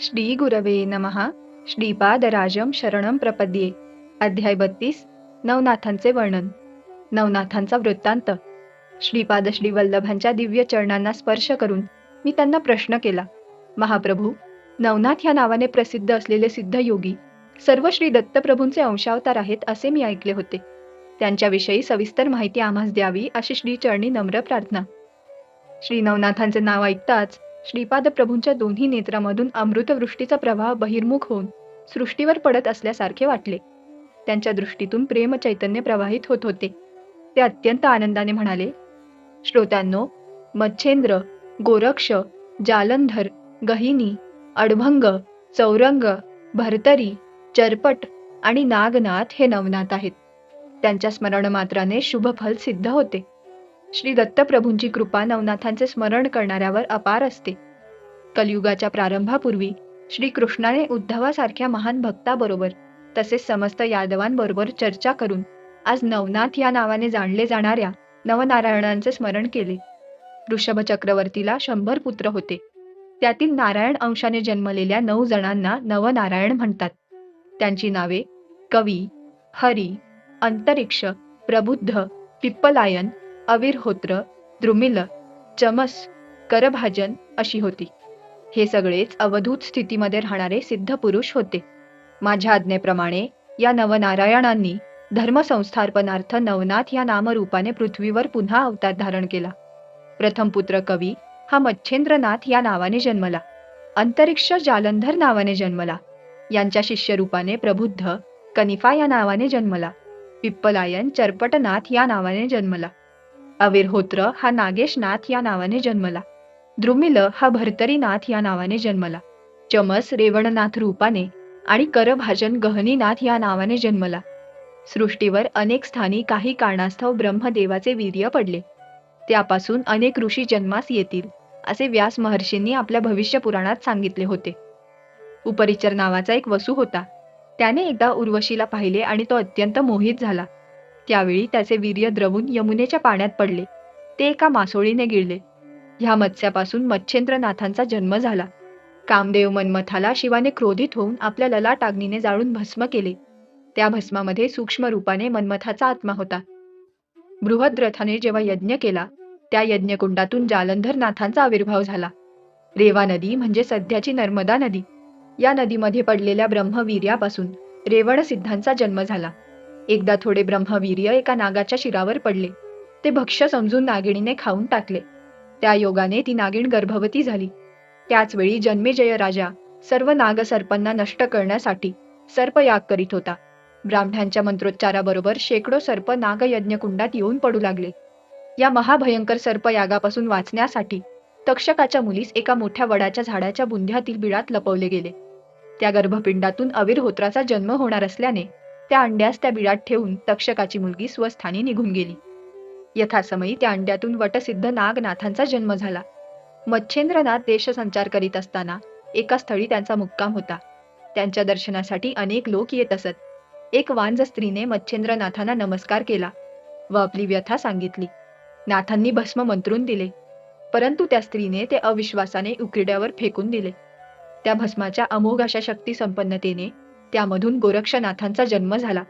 श्री गुरवे नमः. श्रीपादराजम शरणम प्रपद्ये. अध्याय बत्तीस. नवनाथांचे वर्णन. नवनाथांचा वृत्तांत. श्रीपाद श्री वल्लभांच्या दिव्य चरणांना स्पर्श करून मी त्यांना प्रश्न केला. महाप्रभू नवनाथ या नावाने प्रसिद्ध असलेले सिद्ध योगी सर्व श्री दत्तप्रभूंचे अंशावतार आहेत असे मी ऐकले होते. त्यांच्याविषयी सविस्तर माहिती आम्हास द्यावी अशी श्रीचरणी नम्र प्रार्थना. श्री नवनाथांचे नाव ऐकताच श्रीपाद प्रभूंच्या दोन्ही नेत्रामधून अमृतवृष्टीचा प्रवाह बहिर्मुख होऊन सृष्टीवर पडत असल्यासारखे वाटले. त्यांच्या दृष्टीतून प्रेम चैतन्य प्रवाहित होत होते. ते अत्यंत आनंदाने म्हणाले श्रोत्यांनो मच्छेंद्र गोरक्ष जालंधर गहिनी अडभंग चौरंग भरतरी चरपट आणि नागनाथ हे नवनाथ आहेत. त्यांच्या स्मरणमात्राने शुभफल सिद्ध होते. श्री दत्तप्रभूंची कृपा नवनाथांचे स्मरण करणाऱ्यावर अपार असते. कलियुगाच्या प्रारंभापूर्वी श्री कृष्णाने उद्धवासारख्या महान भक्ताबरोबर तसेच समस्त यादवांबरोबर चर्चा करून आज नवनाथ या नावाने जाणले जाणाऱ्या नवनारायणांचे स्मरण केले. ऋषभ चक्रवर्तीला शंभर पुत्र होते. त्यातील नारायण अंशाने जन्मलेल्या नऊ जणांना नवनारायण म्हणतात. त्यांची नावे कवी हरी अंतरिक्ष प्रबुद्ध पिप्पलायन अविरहोत्र द्रुमिल चमस करभाजन अशी होती. हे सगळेच अवधूत स्थितीमध्ये राहणारे सिद्ध पुरुष होते. माझ्या आज्ञेप्रमाणे या नवनारायणांनी धर्मसंस्थापनार्थ नवनाथ या नामरूपाने पृथ्वीवर पुन्हा अवतार धारण केला. प्रथम पुत्र कवी हा मच्छेंद्रनाथ या नावाने जन्मला. अंतरिक्ष जालंधर नावाने जन्मला. यांच्या शिष्यरूपाने प्रबुद्ध कनिफा या नावाने जन्मला. पिप्पलायन चरपटनाथ या नावाने जन्मला. अविरहोत्र हा नागेशनाथ या नावाने जन्मला. द्रुमिल हा भर्तरीनाथ या नावाने जन्मला. चमस रेवणनाथ रूपाने आणि करभाजन गहनीनाथ या नावाने जन्मला. सृष्टीवर अनेक स्थानी काही कारणास्तव ब्रह्मदेवाचे वीर्य पडले. त्यापासून अनेक ऋषी जन्मास येतील असे व्यास महर्षींनी आपल्या भविष्य पुराणात सांगितले होते. उपरिचर नावाचा एक वसू होता. त्याने एकदा उर्वशीला पाहिले आणि तो अत्यंत मोहित झाला. त्यावेळी त्याचे वीर्य द्रवून यमुनेच्या पाण्यात पडले. ते एका मासोळीने गिळले. ह्या मत्स्यापासून मच्छेंद्रनाथांचा जन्म झाला. कामदेव मनमथाला शिवाने क्रोधित होऊन आपल्या ललाटाग्नीने जाळून भस्म केले. त्या भस्मामध्ये सूक्ष्म रूपाने मनमथाचा आत्मा होता. बृहद्रथाने जेव्हा यज्ञ केला त्या यज्ञकुंडातून जालंधर नाथांचा आविर्भाव झाला. रेवा नदी म्हणजे सध्याची नर्मदा नदी. या नदीमध्ये पडलेल्या ब्रह्मवीर्यापासून रेवण सिद्धांचा जन्म झाला. एकदा थोडे ब्रह्मवीर्य एका नागाच्या शिरावर पडले. ते भक्ष्य समजून नागिणीने खाऊन टाकले. त्या योगाने ती नागिण गर्भवती झाली. त्याच वेळी जन्मेजय राजा सर्व नागसर्पांना नष्ट करण्यासाठी सर्पयाग करीत होता. ब्राह्मणांच्या मंत्रोच्चाराबरोबर शेकडो सर्प नागयज्ञ कुंडात येऊन पडू लागले. या महाभयंकर सर्पयागापासून वाचण्यासाठी तक्षकाच्या मुलीस एका मोठ्या वडाच्या झाडाच्या बुंध्यातील बिळात लपवले गेले. त्या गर्भपिंडातून अविरहोत्राचा जन्म होणार असल्याने त्या अंड्यास त्या बिळात ठेवून तक्षकाची मुलगी स्वस्थानी निघून गेली. यथासमयी त्या अंड्यातून वटसिद्ध नागनाथांचा जन्म झाला. मच्छेंद्रनाथ देशसंचार करीत असताना एका स्थळी त्यांचा मुक्काम होता. त्यांच्या दर्शनासाठी अनेक लोक येत असत. एक वांज स्त्रीने मच्छेंद्रनाथांना नमस्कार केला व आपली व्यथा सांगितली. नाथांनी भस्म मंत्रून दिले. परंतु त्या स्त्रीने ते अविश्वासाने उकिरड्यावर फेकून दिले. त्या भस्माच्या अमोघ अशा शक्ती संपन्नतेने त्यामधून गोरक्षनाथांचा जन्म झाला.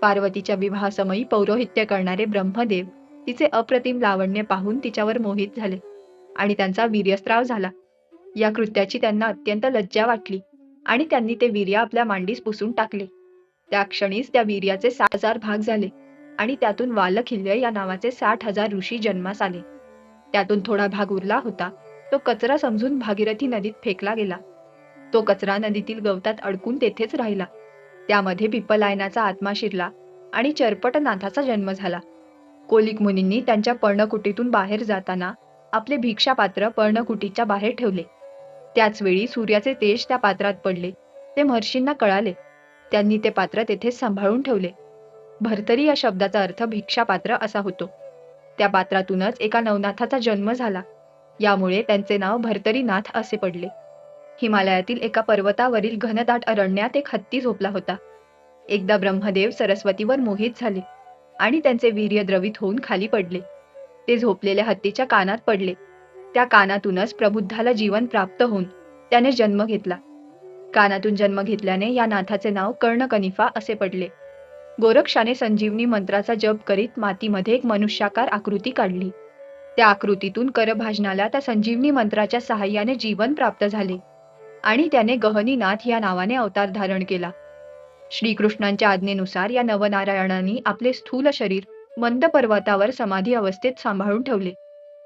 पार्वतीच्या विवाहासमयी पौरोहित्य करणारे ब्रह्मदेव तिचे अप्रतिम लावण्य पाहून तिच्यावर मोहित झाले आणि त्यांचा वीर्यस्त्राव झाला. या कृत्याची त्यांना अत्यंत लज्जा वाटली आणि त्यांनी ते वीर्य आपल्या मांडीस पुसून टाकले. त्या क्षणीच त्या वीर्याचे सात हजार भाग झाले आणि त्यातून वालखिल्य या नावाचे साठ हजार ऋषी जन्मास आले. त्यातून थोडा भाग उरला होता तो कचरा समजून भागीरथी नदीत फेकला गेला. तो कचरा नदीतील गवतात अडकून तेथेच राहिला. त्यामध्ये पिपलायनाचा आत्मा शिरला आणि चरपटनाथाचा जन्म झाला. कोलिक मुनींनी त्यांच्या पर्णकुटीतून बाहेर जाताना आपले भिक्षापात्र पर्णकुटीच्या बाहेर ठेवले. त्याच वेळी सूर्याचे तेज त्या पात्रात पडले. ते महर्षींना कळाले. त्यांनी ते पात्र तेथेच सांभाळून ठेवले. भरतरी या शब्दाचा अर्थ भिक्षापात्र असा होतो. त्या पात्रातूनच एका नवनाथाचा जन्म झाला. यामुळे त्यांचे नाव भरतरीनाथ असे पडले. हिमालयातील एका पर्वतावरील घनदाट अरण्यात एक हत्ती झोपला होता. एकदा ब्रह्मदेव सरस्वतीवर मोहित झाले आणि त्यांचे वीर्य द्रवित होऊन खाली पडले. ते झोपलेल्या हत्तीच्या कानात पडले. त्या कानातूनच प्रबुद्धाला जीवन प्राप्त होऊन त्याने जन्म घेतला. कानातून जन्म घेतल्याने या नाथाचे नाव कर्णकनिफा असे पडले. गोरक्षाने संजीवनी मंत्राचा जप करीत मातीमध्ये एक मनुष्याकार आकृती काढली. त्या आकृतीतून करभाजनाला त्या संजीवनी मंत्राच्या सहाय्याने जीवन प्राप्त झाले. आणि त्याने गहनीनाथ या नावाने अवतार धारण केला. श्रीकृष्णांच्या आज्ञेनुसार या नवनारायणांनी आपले स्थूल शरीर मंद पर्वतावर समाधी अवस्थेत सांभाळून ठेवले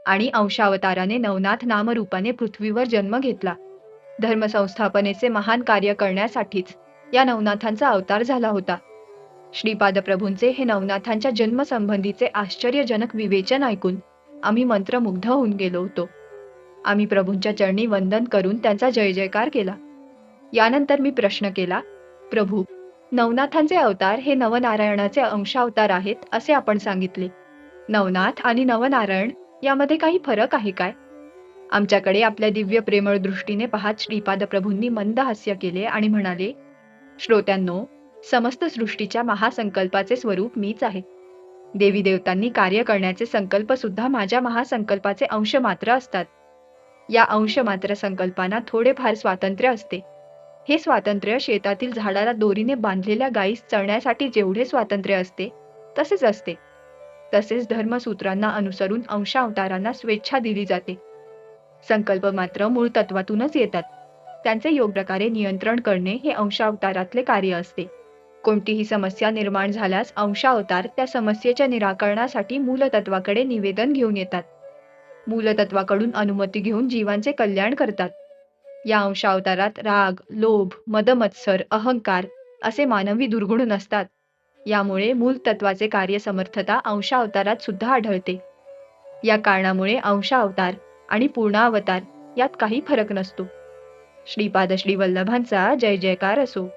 आणि अंशावताराने नवनाथ नामरूपाने पृथ्वीवर जन्म घेतला. धर्मसंस्थापनेचे महान कार्य करण्यासाठीच या नवनाथांचा अवतार झाला होता. श्रीपाद प्रभूंचे हे नवनाथांच्या जन्मसंबंधीचे आश्चर्यजनक विवेचन ऐकून आम्ही मंत्रमुग्ध होऊन गेलो होतो. आम्ही प्रभूंच्या चरणी वंदन करून त्यांचा जय जयकार केला. यानंतर मी प्रश्न केला प्रभू नवनाथांचे अवतार हे नवनारायणाचे अंशावतार आहेत असे आपण सांगितले. नवनाथ आणि नवनारायण यामध्ये काही फरक आहे काय? आमच्याकडे आपल्या दिव्य प्रेमळ दृष्टीने पाहत श्रीपाद प्रभूंनी मंद हास्य केले आणि म्हणाले श्रोत्यांनो समस्त सृष्टीच्या महासंकल्पाचे स्वरूप मीच आहे. देवी देवतांनी कार्य करण्याचे संकल्प सुद्धा माझ्या महासंकल्पाचे अंश मात्र असतात. या अंश मात्र संकल्पांना थोडेफार स्वातंत्र्य असते. हे स्वातंत्र्य शेतातील झाडाला दोरीने बांधलेल्या गायीस चळण्यासाठी जेवढे स्वातंत्र्य असते तसेच असते. तसेच धर्मसूत्रांना अनुसरून अंशावतारांना स्वेच्छा दिली जाते. संकल्प मात्र मूळ तत्वातूनच येतात. त्यांचे योग्यप्रकारे नियंत्रण करणे हे अंशावतारातले कार्य असते. कोणतीही समस्या निर्माण झाल्यास अंशावतार त्या समस्येच्या निराकरणासाठी मूलतत्वाकडे निवेदन घेऊन येतात. मूलतत्वाकडून अनुमती घेऊन जीवांचे कल्याण करतात. या अंशावतारात राग लोभ मदमत्सर अहंकार असे मानवी दुर्गुण नसतात. यामुळे मूल तत्वाचे कार्य समर्थता अंशावतारात सुद्धा आढळते. या कारणामुळे अंशावतार आणि पूर्णावतार यात काही फरक नसतो. श्रीपाद श्री वल्लभांचा जय जयकार असो.